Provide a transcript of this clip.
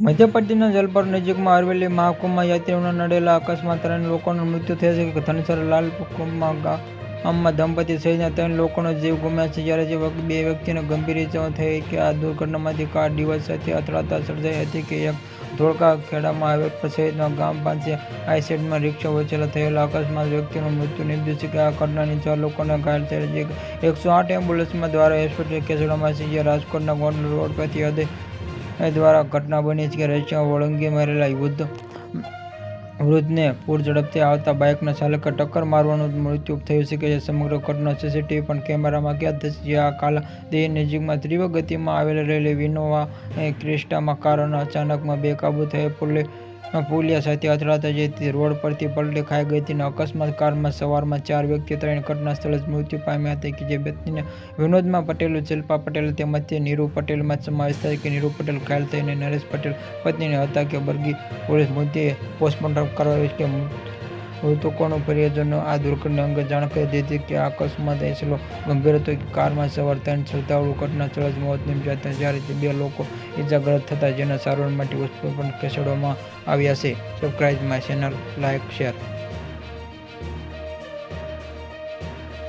મધ્યપ્રદેશના જલપર નજીકમાં આવેલી મહાકુંભમાં યાત્રીઓને નડેલા અકસ્માત ત્રણ લોકોનું મૃત્યુ થયા છે. ધનસર લાલકુંભમાં ગામમાં દંપતી સહિતના ત્રણ લોકોનો જીવ ગુમ્યા છે. જ્યારે જે વખત બે વ્યક્તિને ગંભીર ઇજાઓ થઈ કે આ દુર્ઘટનામાંથી કાર ડિવાઇસ સાથે અથડાતા સર્જાઈ હતી કે એક ધોળકા ખેડામાં આવેલ સહિતના ગામ પાસે આઈસેડમાં રિક્ષા વચેલા થયેલા અકસ્માત વ્યક્તિનું મૃત્યુ નિપજ્યું છે કે આ ઘટનાની ચાર લોકોને ઘાયલ થયેલ છે. એકસો આઠ એમ્બ્યુલન્સમાં દ્વારા હોસ્પિટલ ખસેડવામાં છે. જે રાજકોટના ગોંડલ રોડ પરથી એ દ્વારા ઘટના બની છે કે રશિયા વળંગી મારેલા વૃદ્ધ વૃદ્ધને પૂર ઝડપથી આવતા બાઇકના ચાલકે ટક્કર મારવાનું મૃત્યુ થયું છે કે જે સમગ્ર ઘટના સીસીટીવી પણ કેમેરામાં કેદ જે આ કાલા દેહ નજીકમાં તીવ્ર ગતિમાં આવેલી રહેલી વિનોવા ક્રિસ્ટામાં કારણે અચાનકમાં બેકાબૂ થઈ પુલે પુલિયા સાથે અથડાતા જતી રોડ પરથી પલટી ખાઈ ગઈ હતી અકસ્માત કારમાં સવારમાં ચાર વ્યક્તિ ત્રણ ઘટના સ્થળે જ મૃત્યુ પામ્યા હતા કે જે વ્યક્તિને વિનોદમાં પટેલ, શિલ્પા પટેલ તેમજ નીરુ પટેલમાં સમાવેશ થાય કે નીરુ પટેલ ઘાયલ થઈને નરેશ પટેલ પત્નીને હતા કે બરગી પોલીસ મુદ્દે પોસ્ટમોર્ટમ કરવા મૃતકોનું પરિજનો આ દુર્ઘટના અંગે જાણકારી દીધી કે આ અકસ્માત એસલો ગંભીર હતો. કારમાં સવાર ત્રણ શ્રદ્ધાળુ ઘટના સ્થળે જ મોત નિપજ્યા હતા. જ્યારે બે લોકો ઇજાગ્રસ્ત થતા, જેના સારવાર માટે હોસ્પિટલ પણ ખસેડવામાં આવ્યા છે. Subscribe my channel like share